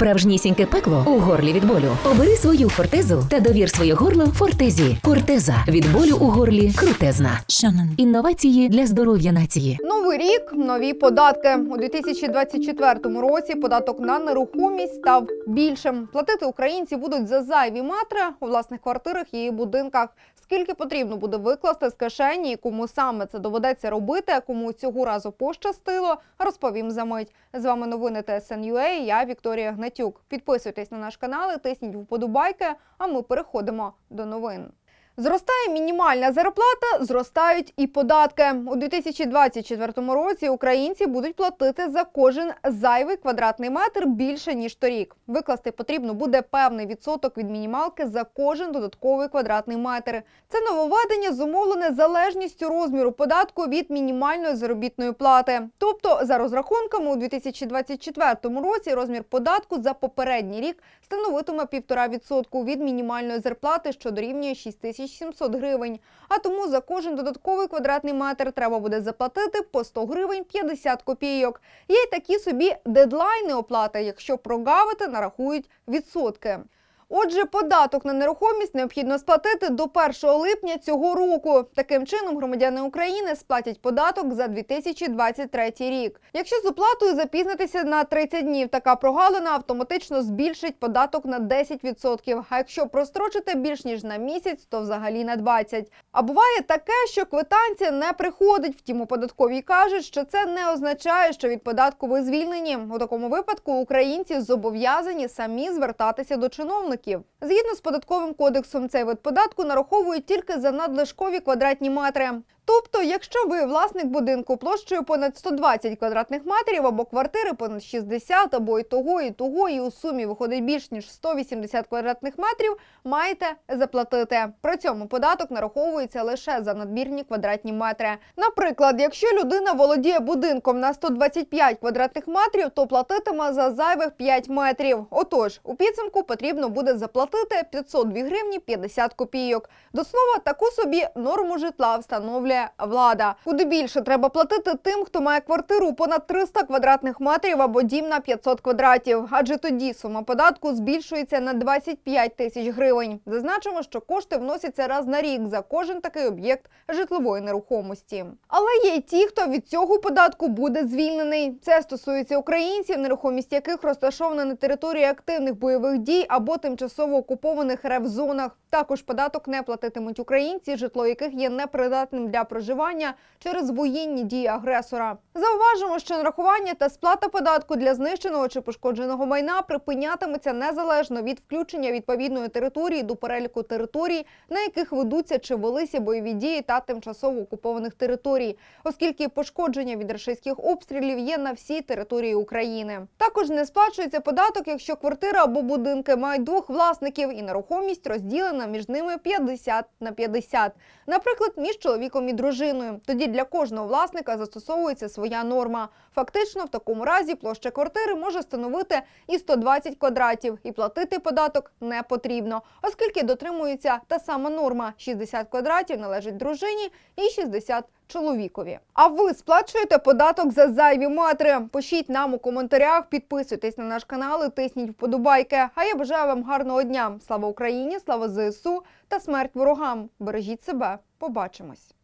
Справжнісіньке пекло у горлі від болю. Обери свою фортезу та довір своє горло фортезі. Фортеза від болю у горлі крутезна. Шанан. Інновації для здоров'я нації. Новий рік, нові податки. У 2024 році податок на нерухомість став більшим. Платити українці будуть за зайві метри у власних квартирах і будинках. Скільки потрібно буде викласти з кишені, і кому саме це доведеться робити, а кому цього разу пощастило, розповім за мить. З вами новини ТСНЮА, Я Вікторія Гнатюк. Підписуйтесь на наш канал, і тисніть вподобайки. А ми переходимо до новин. Зростає мінімальна зарплата, зростають і податки. У 2024 році українці будуть платити за кожен зайвий квадратний метр більше ніж торік. Викласти потрібно буде певний відсоток від мінімалки за кожен додатковий квадратний метр. Це нововведення зумовлене залежністю розміру податку від мінімальної заробітної плати. Тобто, за розрахунками, у 2024 році розмір податку за попередній рік становитиме 1,5% від мінімальної зарплати, що дорівнює 6700 гривень. А тому за кожен додатковий квадратний метр треба буде заплатити по 100 гривень 50 копійок. Є й такі собі дедлайни оплати, якщо прогавити, нарахують відсотки. Отже, податок на нерухомість необхідно сплатити до 1 липня цього року. Таким чином, громадяни України сплатять податок за 2023 рік. Якщо з оплатою запізнитися на 30 днів, така прогалина автоматично збільшить податок на 10%. А якщо прострочити більш ніж на місяць, то взагалі на 20%. А буває таке, що квитанція не приходить. Втім, у податковій кажуть, що це не означає, що від податку ви звільнені. У такому випадку українці зобов'язані самі звертатися до чиновників. Згідно з податковим кодексом, цей вид податку нараховують тільки за надлишкові квадратні метри. Тобто, якщо ви власник будинку площею понад 120 квадратних метрів або квартири понад 60, або і того, і того, і у сумі виходить більш ніж 180 квадратних метрів, маєте заплатити. При цьому податок нараховується лише за надмірні квадратні метри. Наприклад, якщо людина володіє будинком на 125 квадратних метрів, то платитиме за зайвих 5 метрів. Отож, у підсумку потрібно буде заплатити 502 гривні 50 копійок. До слова, таку собі норму житла встановлює влада. Куди більше треба платити тим, хто має квартиру понад 300 квадратних метрів або дім на 500 квадратів. Адже тоді сума податку збільшується на 25 тисяч гривень. Зазначимо, що кошти вносяться раз на рік за кожен такий об'єкт житлової нерухомості. Але є й ті, хто від цього податку буде звільнений. Це стосується українців, нерухомість яких розташована на території активних бойових дій або тимчасово окупованих РФ зонах. Також податок не платитимуть українці, житло яких є непридатним для проживання через воєнні дії агресора. Зауважимо, що нарахування та сплата податку для знищеного чи пошкодженого майна припинятиметься незалежно від включення відповідної території до переліку територій, на яких ведуться чи велися бойові дії та тимчасово окупованих територій, оскільки пошкодження від рашистських обстрілів є на всій території України. Також не сплачується податок, якщо квартира або будинки мають двох власників і нерухомість розділена між ними 50 на 50. Наприклад, між чоловіком і дружиною. Тоді для кожного власника застосовується своя норма. Фактично, в такому разі площа квартири може становити і 120 квадратів, і платити податок не потрібно, оскільки дотримується та сама норма: 60 квадратів належить дружині і 60 чоловікові. А ви сплачуєте податок за зайві метри? Пишіть нам у коментарях, підписуйтесь на наш канал і тисніть вподобайки. А я бажаю вам гарного дня. Слава Україні, слава ЗСУ та смерть ворогам. Бережіть себе. Побачимось.